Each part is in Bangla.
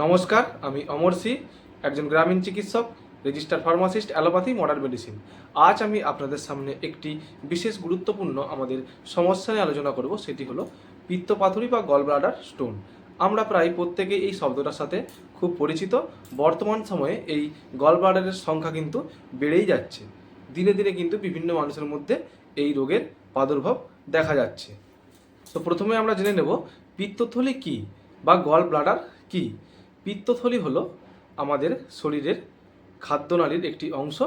নমস্কার, আমি অমর সি, একজন গ্রামীণ চিকিৎসক, register pharmacist, allopathy, modern medicine. আজ আমি আপনাদের সামনে একটি বিশেষ গুরুত্বপূর্ণ আমাদের সমস্যা নিয়ে আলোচনা করব, সেটি হলো পিত্তপাথুরি বা গলব্লাডার স্টোন। আমরা প্রায় প্রত্যেকে এই শব্দটার সাথে খুব পরিচিত। বর্তমান সময়ে এই গলব্লাডারের সংখ্যা কিন্তু বেড়েই যাচ্ছে। দিনে দিনে কিন্তু বিভিন্ন মানুষের মধ্যে এই রোগের প্রাদুর্ভাব দেখা যাচ্ছে। তো প্রথমে আমরা জেনে নেব, পিত্তথলি কি বা গল ব্লাডার কি? পিত্তথলি হলো আমাদের শরীরের খাদ্যনালীর একটি অংশ।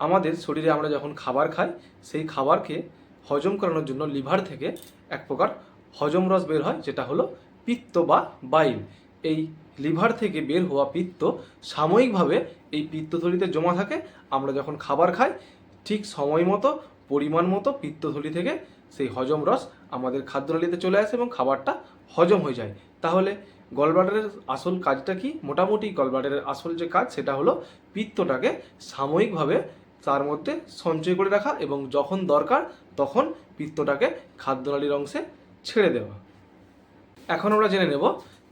আমাদের শরীরে আমরা যখন খাবার খাই, সেই খাবারকে হজম করানোর জন্য লিভার থেকে এক প্রকার হজম রস বের হয়, যেটা হলো পিত্ত বা বাইল এই লিভার থেকে বের হওয়া পিত্ত সাময়িকভাবে এই পিত্তথলিতে জমা থাকে। আমরা যখন খাবার খাই, ঠিক সময় মতো, পরিমাণ মতো পিত্তথলি থেকে সেই হজম রস আমাদের খাদ্যনালীতে চলে আসে এবং খাবারটা হজম হয়ে যায়। তাহলে গলব্লাডারের আসল কাজটা কি? মোটামুটি গলব্লাডারের আসল যে কাজ, সেটা হলো পিত্তটাকে সাময়িকভাবে তার মধ্যে সঞ্চয় করে রাখা এবং যখন দরকার তখন পিত্তটাকে খাদ্যনালীর অংশে ছেড়ে দেওয়া। এখন আমরা জেনে নেব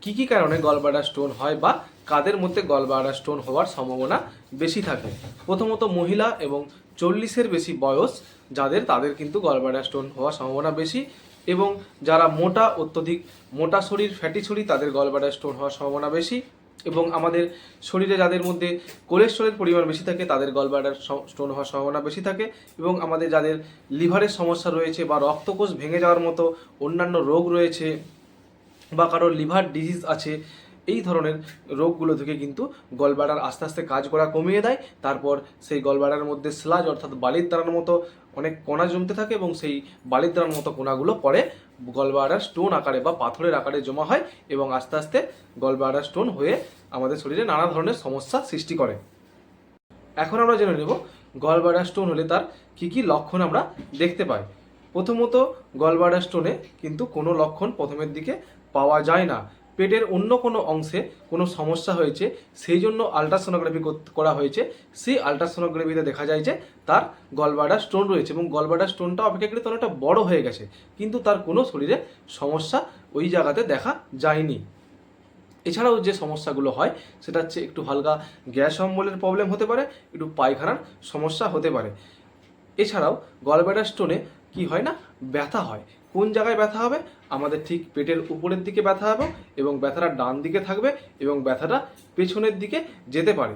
কি কি কারণে গলব্লাডার স্টোন হয় বা কাদের মধ্যে গলব্লাডার স্টোন হওয়ার সম্ভাবনা বেশি থাকে। প্রথমত মহিলা এবং চল্লিশের বেশি বয়স যাদের, তাদের কিন্তু গলব্লাডার স্টোন হওয়ার সম্ভাবনা বেশি। এবং যারা মোটা অত্যধিক, মোটা শরীর, ফ্যাটি শরীর, তাদের গলব্লাডার স্টোন হওয়ার সম্ভাবনা বেশি এবং আমাদের শরীরে যাদের মধ্যে কোলেস্ট্রলের পরিমাণ বেশি থাকে, তাদের গলব্লাডার স্টোন হওয়ার সম্ভাবনা বেশি থাকে এবং আমাদের যাদের লিভারের সমস্যা রয়েছে বা রক্তকোষ ভেঙে যাওয়ার মতো অন্যান্য রোগ রয়েছে বা কারোর লিভার ডিজিজ আছে এই ধরনের রোগগুলো থেকে কিন্তু গলব্লাডার আস্তে আস্তে কাজ করা কমিয়ে দেয়। তারপর সেই গলব্লাডার মধ্যে স্লাজ অর্থাৎ বালির দাঁড়ার মতো অনেক কণা জমতে থাকে এবং সেই বালির দাঁড়ার মতো কণাগুলো পরে গলব্লাডার স্টোন আকারে বা পাথরের আকারে জমা হয় এবং আস্তে আস্তে গলব্লাডার স্টোন হয়ে আমাদের শরীরে নানা ধরনের সমস্যা সৃষ্টি করে। এখন আমরা জেনে নেব গলব্লাডার স্টোন হলে তার কি কি লক্ষণ আমরা দেখতে পাই। প্রথমত গলব্লাডার স্টোনে কিন্তু কোনো লক্ষণ প্রথমের দিকে পাওয়া যায় না। পেটের অন্য কোনো অংশে কোনো সমস্যা হয়েছে, সেই জন্য আলট্রাসোনোগ্রাফি করা হয়েছে। সেই আলট্রাসোনোগ্রাফিতে দেখা যায় যে তার গলব্লাডার স্টোন রয়েছে এবং গলব্লাডার স্টোনটা অপেক্ষাকৃত অনেকটা বড় হয়ে গেছে, কিন্তু তার কোনো শরীরে সমস্যা ওই জায়গাতে দেখা যায়নি। এছাড়াও যে সমস্যাগুলো হয়, সেটা হচ্ছে একটু হালকা গ্যাস অম্বলের প্রবলেম হতে পারে, একটু পায়খানার সমস্যা হতে পারে। এছাড়াও গলব্লাডার স্টোনে কি হয় না? ব্যথা হয়। কোন জায়গায় ব্যথা হবে? আমাদের ঠিক পেটের উপরের দিকে ব্যথা হবে এবং ব্যথাটা ডান দিকে থাকবে এবং ব্যথাটা পেছনের দিকে যেতে পারে।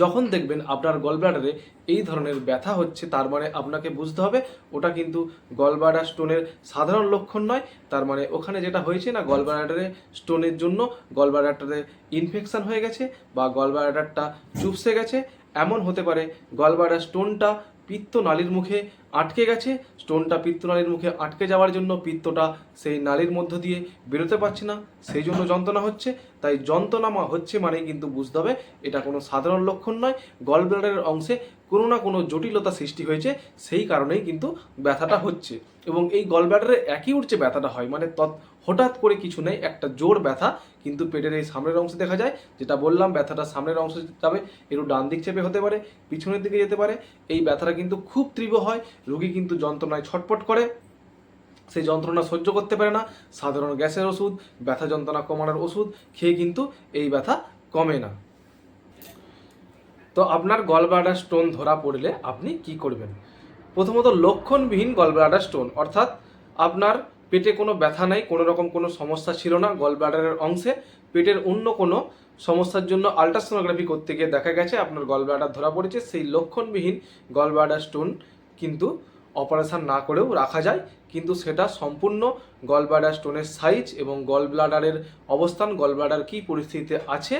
যখন দেখবেন আপনার গলব্লাডারে এই ধরনের ব্যথা হচ্ছে, তার মানে আপনাকে বুঝতে হবে ওটা কিন্তু গলব্লাডার স্টোনের সাধারণ লক্ষণ নয়। তার মানে ওখানে যেটা হয়েছে না গলব্লাডারে স্টোনের জন্য গলব্লাডারটাতে ইনফেকশান হয়ে গেছে বা গলব্লাডারটা চুপসে গেছে। এমন হতে পারে গলব্লাডার স্টোনটা পিত্ত নালীর মুখে আটকে গেছে। স্টোনটা পিত্ত নালীর মুখে আটকে যাওয়ার জন্য পিত্তটা সেই নালীর মধ্য দিয়ে বেরোতে পারছে না। সেই জন্য যন্ত্রণা হচ্ছে। তাই যন্ত্রণা হচ্ছে মানে কিন্তু বুঝতে হবে, এটা কোনো সাধারণ লক্ষণ নয়। গল ব্লাডারের অংশে কোনো না কোনো জটিলতা সৃষ্টি হয়েছে, সেই কারণেই কিন্তু ব্যথাটা হচ্ছে। এবং এই গল ব্লাডারে একই উঠছে ব্যথাটা হয়। মানে তৎ হঠাৎ করে কিছু নেই, একটা জোর ব্যথা কিন্তু পেটের এই সামনের অংশে দেখা যায়, যেটা বললাম, ব্যথাটা সামনের অংশে যাবে, একটু ডান দিক চেপে হতে পারে, পিছনের দিকে যেতে পারে, এই ব্যথাটা কিন্তু খুব তীব্র হয়, রোগী কিন্তু যন্ত্রণায় ছটপট করে, সেই যন্ত্রণা সহ্য করতে পারে না, সাধারণ গ্যাসের ওষুধ, ব্যথা যন্ত্রণা কমানোর ওষুধ, খেয়ে কিন্তু এই ব্যথা কমে না। তো আপনার গলব্লাডার স্টোন ধরা পড়লে আপনি কি করবেন? প্রথমত লক্ষণবিহীন গলব্লাডার স্টোন, অর্থাৎ আপনার পেটে কোনো ব্যথা নাই, কোনো রকম কোনো সমস্যা ছিল না গলব্লাডারের অংশে। পেটের অন্য কোনো সমস্যার জন্য আলট্রাসোনোগ্রাফি করতে গিয়ে দেখা গেছে, আপনার গলব্লাডার ধরা পড়েছে। সেই লক্ষণবিহীন গলব্লাডার স্টোন কিন্তু অপারেশন না করেও রাখা যায়, কিন্তু সেটা সম্পূর্ণ গলব্লাডার স্টোনের সাইজ এবং গলব্লাডারের অবস্থান, গলব্লাডার কী পরিস্থিতিতে আছে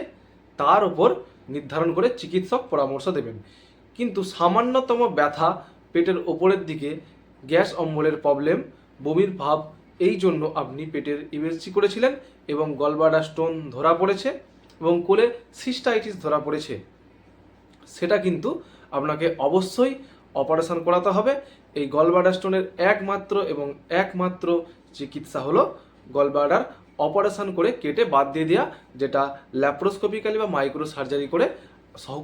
তার উপর নির্ধারণ করে চিকিৎসক পরামর্শ দেবেন। কিন্তু সামান্যতম ব্যথা পেটের ওপরের দিকে, গ্যাস অম্বলের প্রবলেম, বমির ভাব এই জন্য আপনি পেটের ইউএসজি করেছিলেন এবং গলব্লাডার স্টোন ধরা পড়েছে এবং কোলে সিস্টাইটিস ধরা পড়েছে। সেটা কিন্তু আপনাকে অবশ্যই অপারেশন করাতে হবে। এই গলব্লাডার স্টোনের একমাত্র এবং একমাত্র চিকিৎসা হলো গলব্লাডার অপারেশন করে কেটে বাদ দিয়ে দেওয়া যেটা ল্যাপ্রোস্কোপিক্যালি বা মাইক্রো সার্জারি করে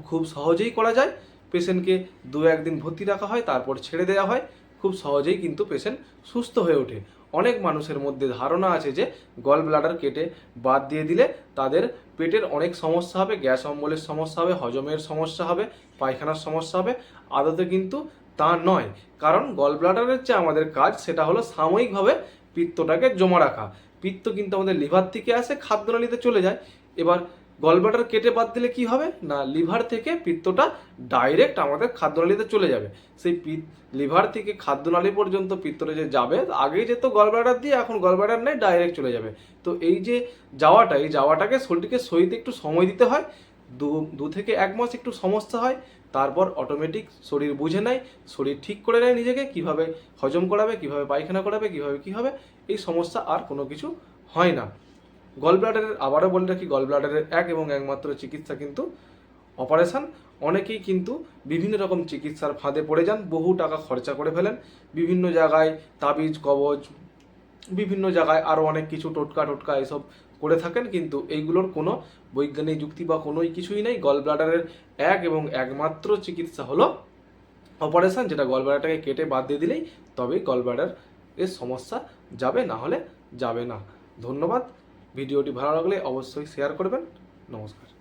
খুব সহজেই করা যায়। পেশেন্টকে দু একদিন ভর্তি রাখা হয়, তারপর ছেড়ে দেওয়া হয়। খুব সহজেই কিন্তু পেশেন্ট সুস্থ হয়ে ওঠে। অনেক মানুষের মধ্যে ধারণা আছে যে গল ব্লাডার কেটে বাদ দিয়ে দিলে তাদের পেটের অনেক সমস্যা হবে, গ্যাস অম্বলের সমস্যা হবে, হজমের সমস্যা হবে, পায়খানার সমস্যা হবে। আদতে কিন্তু তা নয়। কারণ গল ব্লাডারের যে আমাদের কাজ, সেটা হলো সাময়িকভাবে পিত্তটাকে জমা রাখা। পিত্ত কিন্তু আমাদের লিভার থেকে আসে, খাদ্যনালীতে চলে যায়। এবার গলব্লাডার কেটে বাদ দিলে কি হবে? না, লিভার থেকে পিত্তটা ডাইরেক্ট আমাদের খাদ্যনালীতে চলে যাবে। সেই পিত, লিভার থেকে খাদ্যনালী পর্যন্ত পিত্তটা যে যাবে, আগেই যেত গলব্লাডার দিয়ে এখন গলব্লাডার নেই ডাইরেক্ট চলে যাবে। তো এই যে যাওয়াটা, এই যাওয়াটাকে শরীরটিকে সইতে একটু সময় দিতে হয়। দু দু থেকে এক মাস একটু সমস্যা হয়, তারপর অটোমেটিক শরীর বুঝে নেয়, শরীর ঠিক করে নেয় নিজেকে, কীভাবে হজম করাবে, কীভাবে পায়খানা করাবে, কীভাবে কি হবে, এই সমস্যা আর কোনো কিছু হয় না। গল ব্লাডারের আবারও বলে রাখি গল ব্লাডারের এক এবং একমাত্র চিকিৎসা কিন্তু অপারেশান অনেকেই কিন্তু বিভিন্ন রকম চিকিৎসার ফাঁদে পড়ে যান, বহু টাকা খরচা করে ফেলেন। বিভিন্ন জায়গায় তাবিজ, কবজ, বিভিন্ন জায়গায় আরও অনেক কিছু টোটকা টোটকা এসব করে থাকেন, কিন্তু এইগুলোর কোনো বৈজ্ঞানিক যুক্তি বা কোনোই কিছুই নেই। গল ব্লাডারের এক এবং একমাত্র চিকিৎসা হলো অপারেশন যেটা গল ব্লাডারটাকে কেটে বাদ দিয়ে দিলেই তবেই গল ব্লাডার এর সমস্যা যাবে, না হলে যাবে না। ধন্যবাদ। ভিডিওটি ভালো লাগলে অবশ্যই শেয়ার করবেন। নমস্কার।